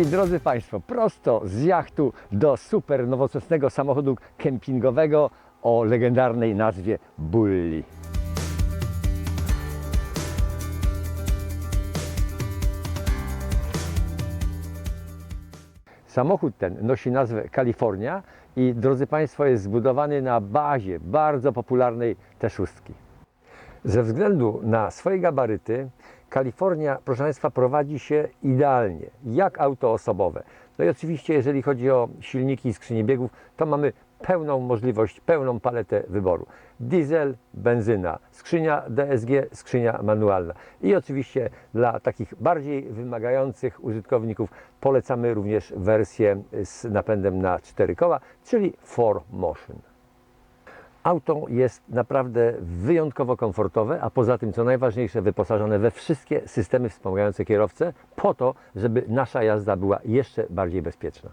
I drodzy Państwo, prosto z jachtu do super nowoczesnego samochodu kempingowego o legendarnej nazwie Bulli. Samochód ten nosi nazwę Kalifornia i drodzy Państwo jest zbudowany na bazie bardzo popularnej T6. Ze względu na swoje gabaryty Kalifornia, proszę Państwa, prowadzi się idealnie, jak auto osobowe. No i oczywiście, jeżeli chodzi o silniki i skrzynie biegów, to mamy pełną możliwość, pełną paletę wyboru. Diesel, benzyna, skrzynia DSG, skrzynia manualna. I oczywiście dla takich bardziej wymagających użytkowników polecamy również wersję z napędem na cztery koła, czyli 4Motion. Auto jest naprawdę wyjątkowo komfortowe, a poza tym, co najważniejsze, wyposażone we wszystkie systemy wspomagające kierowcę, po to, żeby nasza jazda była jeszcze bardziej bezpieczna.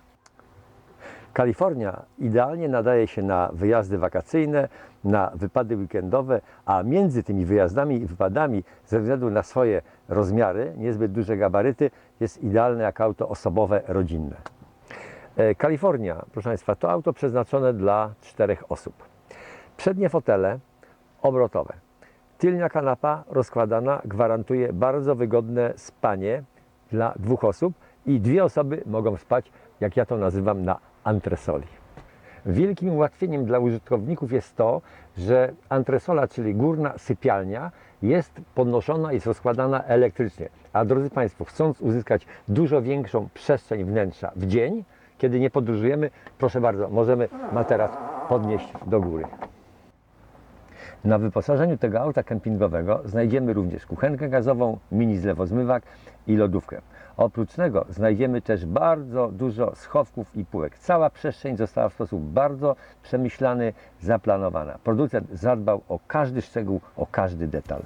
Kalifornia idealnie nadaje się na wyjazdy wakacyjne, na wypady weekendowe, a między tymi wyjazdami i wypadami, ze względu na swoje rozmiary, niezbyt duże gabaryty, jest idealne jako auto osobowe, rodzinne. E, Kalifornia, proszę Państwa, to auto przeznaczone dla czterech osób. Przednie fotele obrotowe. Tylnia kanapa rozkładana gwarantuje bardzo wygodne spanie dla dwóch osób i dwie osoby mogą spać, jak ja to nazywam, na antresoli. Wielkim ułatwieniem dla użytkowników jest to, że antresola, czyli górna sypialnia, jest podnoszona i rozkładana elektrycznie. A drodzy Państwo, chcąc uzyskać dużo większą przestrzeń wnętrza w dzień, kiedy nie podróżujemy, proszę bardzo, możemy materac podnieść do góry. Na wyposażeniu tego auta kempingowego znajdziemy również kuchenkę gazową, mini zlewozmywak i lodówkę. Oprócz tego znajdziemy też bardzo dużo schowków i półek. Cała przestrzeń została w sposób bardzo przemyślany, zaplanowana. Producent zadbał o każdy szczegół, o każdy detal.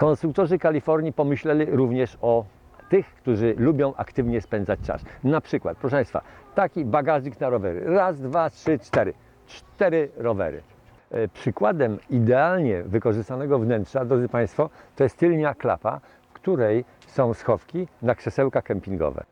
Konstruktorzy Kalifornii pomyśleli również o tych, którzy lubią aktywnie spędzać czas. Na przykład, proszę Państwa, taki bagażnik na rowery. Raz, dwa, trzy, cztery. Cztery rowery. E, Przykładem idealnie wykorzystanego wnętrza, drodzy Państwo, to jest tylnia klapa, w której są schowki na krzesełka kempingowe.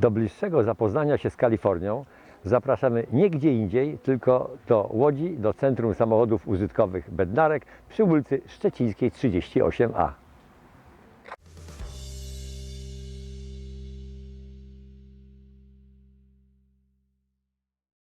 Do bliższego zapoznania się z Kalifornią zapraszamy nie gdzie indziej, tylko do Łodzi, do Centrum Samochodów Użytkowych Bednarek przy ulicy Szczecińskiej 38A.